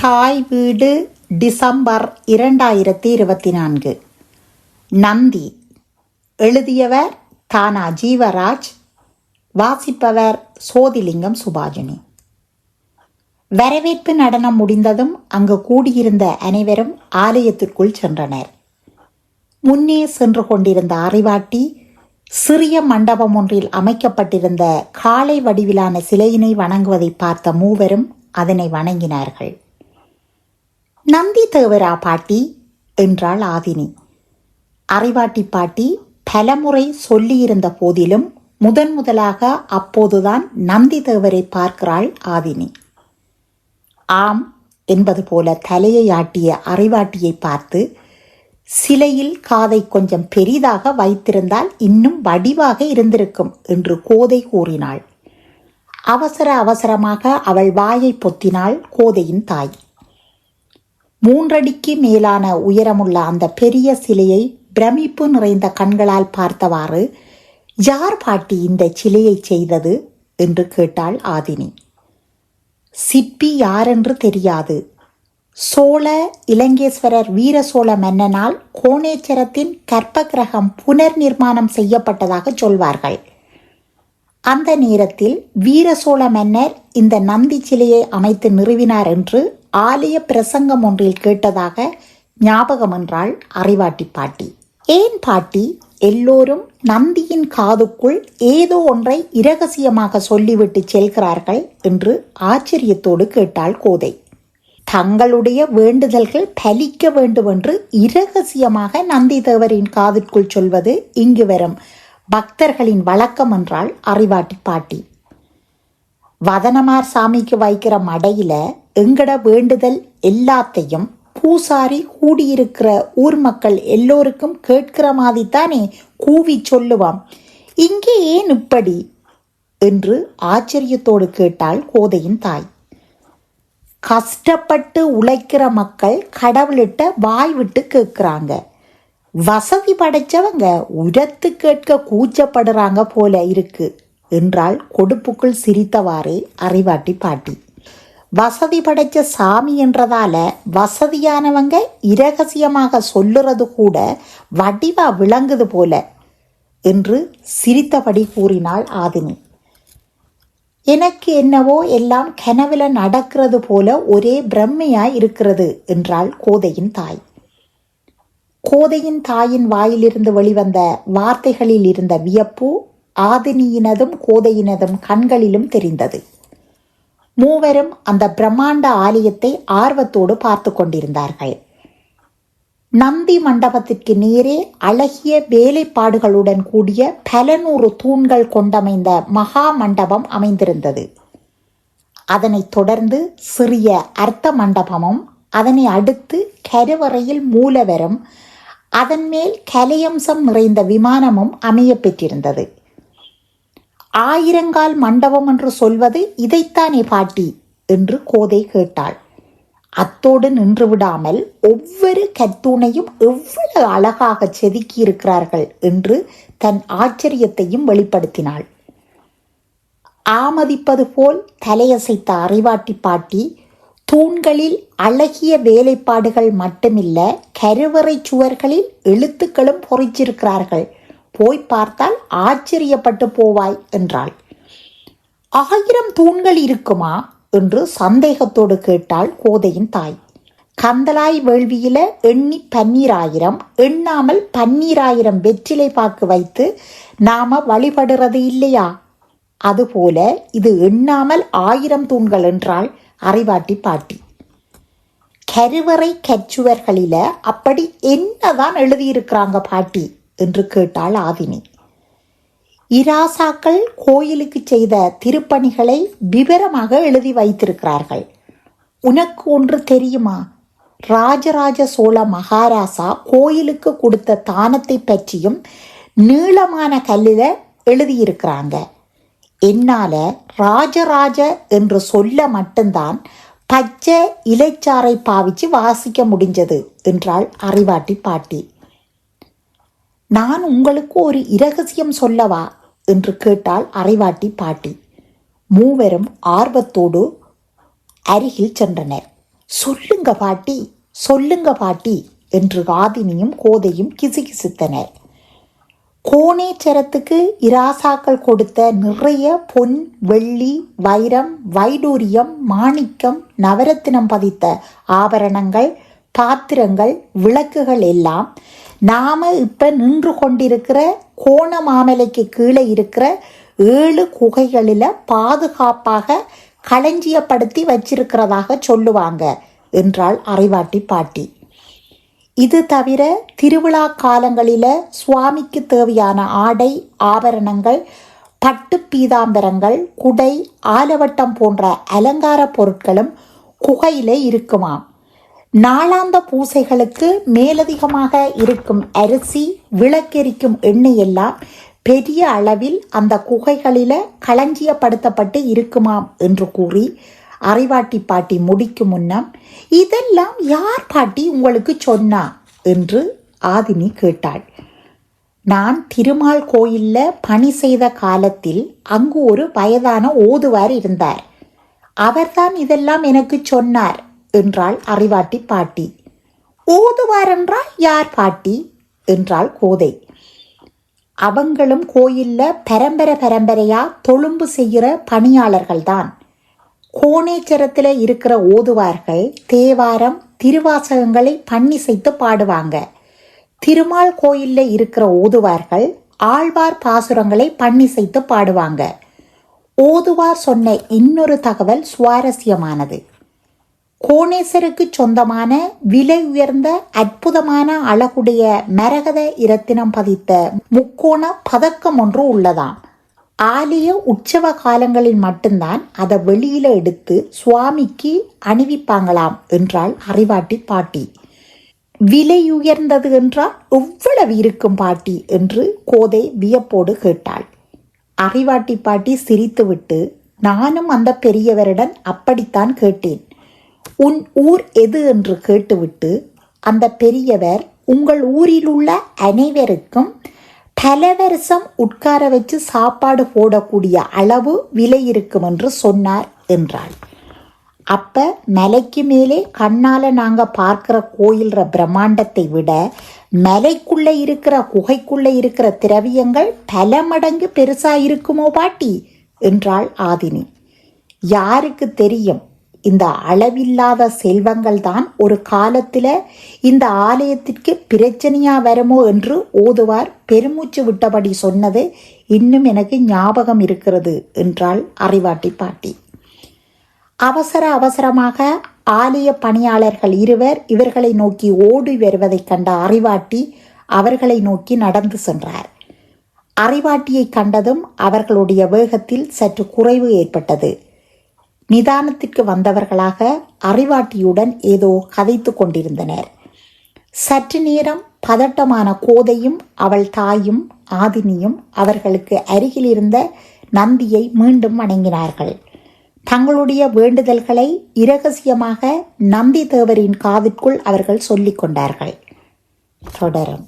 தாய் வீடு டிசம்பர் இரண்டாயிரத்தி இருபத்தி நான்கு நந்தி. எழுதியவர் தானா ஜீவராஜ் வாசிப்பவர் சோதிலிங்கம் சுபாஜினி. வரவேற்பு நடனம் முடிந்ததும் அங்கு கூடியிருந்த அனைவரும் ஆலயத்திற்குள் சென்றனர். முன்னே சென்று கொண்டிருந்த அறிவாட்டி சிறிய மண்டபம் ஒன்றில் அமைக்கப்பட்டிருந்த காளை வடிவிலான சிலையினை வணங்குவதை பார்த்த மூவரும் அதனை வணங்கினார்கள். நந்தி தேவரா பாட்டி என்றாள் ஆதினி. அறிவாட்டி பாட்டி பலமுறை சொல்லியிருந்த போதிலும் முதன் முதலாக அப்போதுதான் நந்தி தேவரை பார்க்கிறாள் ஆதினி. ஆம் என்பது போல தலையை ஆட்டிய அரைவாட்டியை பார்த்து சிலையில் காதை கொஞ்சம் பெரிதாக வைத்திருந்தால் இன்னும் வடிவாக இருந்திருக்கும் என்று கோதை கூறினாள். அவசர அவசரமாக அவள் வாயை பொத்தினாள் கோதையின் தாய். மூன்றடிக்கு மேலான உயரமுள்ள அந்த பெரிய சிலையை பிரமிப்பு நிறைந்த கண்களால் பார்த்தவாறு யார் பாட்டி இந்த சிலையை செய்தது? என்று கேட்டாள் ஆதினி. சிற்பி யாரென்று தெரியாது. சோழ இலங்கேஸ்வரர் வீர சோழ மன்னனால் கோணேச்சரத்தின் கற்ப கிரகம் புனர் நிர்மாணம் செய்யப்பட்டதாக சொல்வார்கள். அந்த நேரத்தில் வீர சோழ மன்னர் இந்த நந்தி சிலையை அமைத்து நிறுவினார் என்று ஆலய பிரசங்கம் ஒன்றில் கேட்டதாக ஞாபகம் என்றாள் அறிவாட்டி பாட்டி. ஏன் பாட்டி? எல்லோரும் நந்தியின் காதுக்குள் ஏதோ ஒன்றை இரகசியமாக சொல்லிவிட்டு செல்கிறார்கள் என்று ஆச்சரியத்தோடு கேட்டாள் கோதை. தங்களுடைய வேண்டுதல்கள் பலிக்க வேண்டுமென்று இரகசியமாக நந்தி தேவரின் காதிற்குள் சொல்வது இங்கு வரும். பக்தர்களின் வழக்கம் என்றால் அறிவாட்டி பாட்டி. வதனமார் சாமிக்கு வைக்கிற மடையில எங்கட வேண்டுதல் எல்லாத்தையும் பூசாரி கூடியிருக்கிற ஊர் மக்கள் எல்லோருக்கும் கேட்கிற மாதிரி தானே கூவி சொல்லுவாம். இங்கே ஏன் இப்படி? என்று ஆச்சரியத்தோடு கேட்டாள் கோதையின் தாய். கஷ்டப்பட்டு உழைக்கிற மக்கள் கடவுளிட்ட வாய் விட்டு கேட்குறாங்க. வசதி படைச்சவங்க உரத்து கேட்க கூச்சப்படுறாங்க போல இருக்கு என்றால் கொடுப்புக்குள் சிரித்தவாறே அறிவாட்டி பாட்டி. வசதி படைச்ச சாமி என்றதால வசதியானவங்க இரகசியமாக சொல்லுறது கூட வடிவா விளங்குது போல என்று சிரித்தபடி கூறினாள் ஆதினி. எனக்கு என்னவோ எல்லாம் கனவுல நடக்கிறது போல ஒரே பிரம்மையாய் இருக்கிறது என்றாள் கோதையின் தாய். கோதையின் தாயின் வாயிலிருந்து வெளிவந்த வார்த்தைகளில் இருந்த வியப்பு ஆதினியினதும் கோதையினதும் கண்களிலும் தெரிந்தது. மூவரும் அந்த பிரம்மாண்ட ஆலயத்தை ஆர்வத்தோடு பார்த்து கொண்டிருந்தார்கள். நந்தி மண்டபத்திற்கு நேரே அழகிய வேலைப்பாடுகளுடன் கூடிய பல நூறு தூண்கள் கொண்டமைந்த மகா மண்டபம் அமைந்திருந்தது. அதனைத் தொடர்ந்து சிறிய அர்த்த மண்டபமும் அதனை அடுத்து கருவறையில் மூலவரும் அதன் மேல் கலையம்சம் நிறைந்த விமானமும் அமைய பெற்றிருந்தது. ஆயிரங்கால் மண்டபம் என்று சொல்வது இதைத்தானே பாட்டி? என்று கோதை கேட்டாள். அத்தோடு நின்று விடாமல் ஒவ்வொரு கத்தூணையும் எவ்வளவு அழகாக செதுக்கி இருக்கிறார்கள் என்று தன் ஆச்சரியத்தையும் வெளிப்படுத்தினாள். ஆமதிப்பது போல் தலையசைத்த அறிவாட்டி பாட்டி தூண்களில் அழகிய வேலைப்பாடுகள் மட்டுமில்ல கருவறை சுவர்களில் எழுத்துக்களும் பொறிச்சிருக்கிறார்கள் போய் பார்த்தால் ஆச்சரியப்பட்டு போவாய் என்றாள். ஆயிரம் தூண்கள் இருக்குமா? என்று சந்தேகத்தோடு கேட்டாள் கோதையின் தாய். கந்தலாய் வேள்வியில எண்ணி பன்னீராயிரம் எண்ணாமல் பன்னீராயிரம் வெற்றிலை பாக்கு வைத்து நாம வழிபடுறது இல்லையா? அதுபோல இது எண்ணாமல் ஆயிரம் தூண்கள் என்றால் அறிவாட்டி பாட்டி. கருவறை கச்சுவர்களில் அப்படி என்னதான் எழுதியிருக்கிறாங்க பாட்டி? என்று கேட்டாள் ஆதினி. இராசாக்கள் கோயிலுக்கு செய்த திருப்பணிகளை விவரமாக எழுதி வைத்திருக்கிறார்கள். உனக்கு ஒன்று தெரியுமா? ராஜராஜ சோழ மகாராசா கோயிலுக்கு கொடுத்த தானத்தை பற்றியும் நீளமான கல்லில் எழுதியிருக்கிறாங்க. என்னால் ராஜராஜ என்று சொல்ல மட்டும்தான் பச்சை இலைச்சாறை பாவிச்சு வாசிக்க முடிஞ்சது என்றாள் அறிவாட்டி பாட்டி. நான் உங்களுக்கு ஒரு இரகசியம் சொல்லவா? என்று கேட்டாள் அறிவாட்டி பாட்டி. மூவரும் ஆர்வத்தோடு அருகில் சென்றனர். சொல்லுங்க பாட்டி சொல்லுங்க பாட்டி என்று ராதினியும் கோதையும் கிசுகிசுத்தனர். கோணேச்சரத்துக்கு இராசாக்கள் கொடுத்த நிறைய பொன் வெள்ளி வைரம் வைடூரியம் மாணிக்கம் நவரத்தினம் பதித்த ஆபரணங்கள் பாத்திரங்கள் விளக்குகள் எல்லாம் நாம இப்போ நின்று கொண்டிருக்கிற கோண மாமலைக்கு கீழே இருக்கிற ஏழு குகைகளில் பாதுகாப்பாக களஞ்சியப்படுத்தி வச்சிருக்கிறதாக சொல்லுவாங்க என்றாள் அறிவாட்டி பாட்டி. இது தவிர திருவிழா காலங்களில் சுவாமிக்கு தேவையான ஆடை ஆபரணங்கள் பட்டு பீதாம்பரங்கள் குடை ஆலவட்டம் போன்ற அலங்கார பொருட்களும் குகையிலே இருக்குமாம். நாளாந்த பூசைகளுக்கு மேலதிகமாக இருக்கும் அரிசி விளக்கெரிக்கும் எண்ணெய் எல்லாம் பெரிய அளவில் அந்த குகைகளில் களஞ்சியப்படுத்தப்பட்டு இருக்குமாம் என்று கூறி அறிவாட்டி பாட்டி முடிக்கும் முன்னம் இதெல்லாம் யார் பாட்டி உங்களுக்கு சொன்னா? என்று ஆதினி கேட்டாள். நான் திருமால் கோயிலில் பணி செய்த காலத்தில் அங்கு ஒரு வயதான ஓதுவார் இருந்தார். அவர்தான் இதெல்லாம் எனக்கு சொன்னார் என்றாள் அறிவாட்டி பாட்டி. ஓதுவார் என்றால் யார் பாட்டி? என்றாள் கோதை. அவங்களும் கோயிலில் பரம்பரை பரம்பரையா தொழும்பு செய்கிற பணியாளர்கள்தான். கோணேச்சரத்தில் இருக்கிற ஓதுவார்கள் தேவாரம் திருவாசகங்களை பண்ணி பாடுவாங்க. திருமால் கோயிலில் இருக்கிற ஓதுவார்கள் ஆழ்வார் பாசுரங்களை பண்ணி பாடுவாங்க. ஓதுவார் சொன்ன இன்னொரு தகவல் சுவாரஸ்யமானது. கோணேசருக்கு சொந்தமான விலை உயர்ந்த அற்புதமான அழகுடைய மரகத இரத்தினம் பதித்த முக்கோண பதக்கம் ஒன்று உள்ளதாம். ஆலய உற்சவ காலங்களில் மட்டும்தான் அதை வெளியில எடுத்து சுவாமிக்கு அணிவிப்பாங்களாம் என்றாள் அறிவாட்டி பாட்டி. விலை உயர்ந்தது என்றால் எவ்வளவு இருக்கும் பாட்டி என்று கோதை வியப்போடு கேட்டாள். அறிவாட்டி பாட்டி சிரித்துவிட்டு நானும் அந்த பெரியவரிடம் அப்படித்தான் கேட்டேன். உன் ஊர் எது? என்று கேட்டுவிட்டு அந்த பெரியவர் உங்கள் ஊரில் உள்ள அனைவருக்கும் பலவரசம் உட்கார வச்சு சாப்பாடு போடக்கூடிய அளவு விலை இருக்கும் என்று சொன்னார் என்றாள். அப்ப மலைக்கு மேலே கண்ணால நாங்க பார்க்கிற கோயில்ற பிரம்மாண்டத்தை விட மலைக்குள்ள இருக்கிற குகைக்குள்ள இருக்கிற திரவியங்கள் பல மடங்கு பெருசா இருக்குமோ பாட்டி? என்றாள் ஆதினி. யாருக்கு தெரியும்? இந்த அளவில்லாத செல்வங்கள் தான் ஒரு காலத்தில் இந்த ஆலயத்திற்கு பிரச்சனையாக வருமோ என்று ஓதுவார். பெருமூச்சு விட்டபடி சொன்னது இன்னும் எனக்கு ஞாபகம் இருக்கிறது என்றாள் அறிவாட்டி பாட்டி. அவசர அவசரமாக ஆலய பணியாளர்கள் இருவர் இவர்களை நோக்கி ஓடி வருவதைக் கண்ட அறிவாட்டி அவர்களை நோக்கி நடந்து சென்றார். அறிவாட்டியை கண்டதும் அவர்களுடைய வேகத்தில் சற்று குறைவு ஏற்பட்டது. நிதானத்திற்கு வந்தவர்களாக அறிவாட்டியுடன் ஏதோ கதைத்து கொண்டிருந்தனர். சற்று நேரம் பதட்டமான கோதையும் அவள் தாயும் ஆதினியும் அவர்களுக்கு அருகில் இருந்த நந்தியை மீண்டும் வணங்கினார்கள். தங்களுடைய வேண்டுதல்களை இரகசியமாக நந்தி தேவரின் காதிற்குள் அவர்கள் சொல்லிக் கொண்டார்கள். தொடரும்.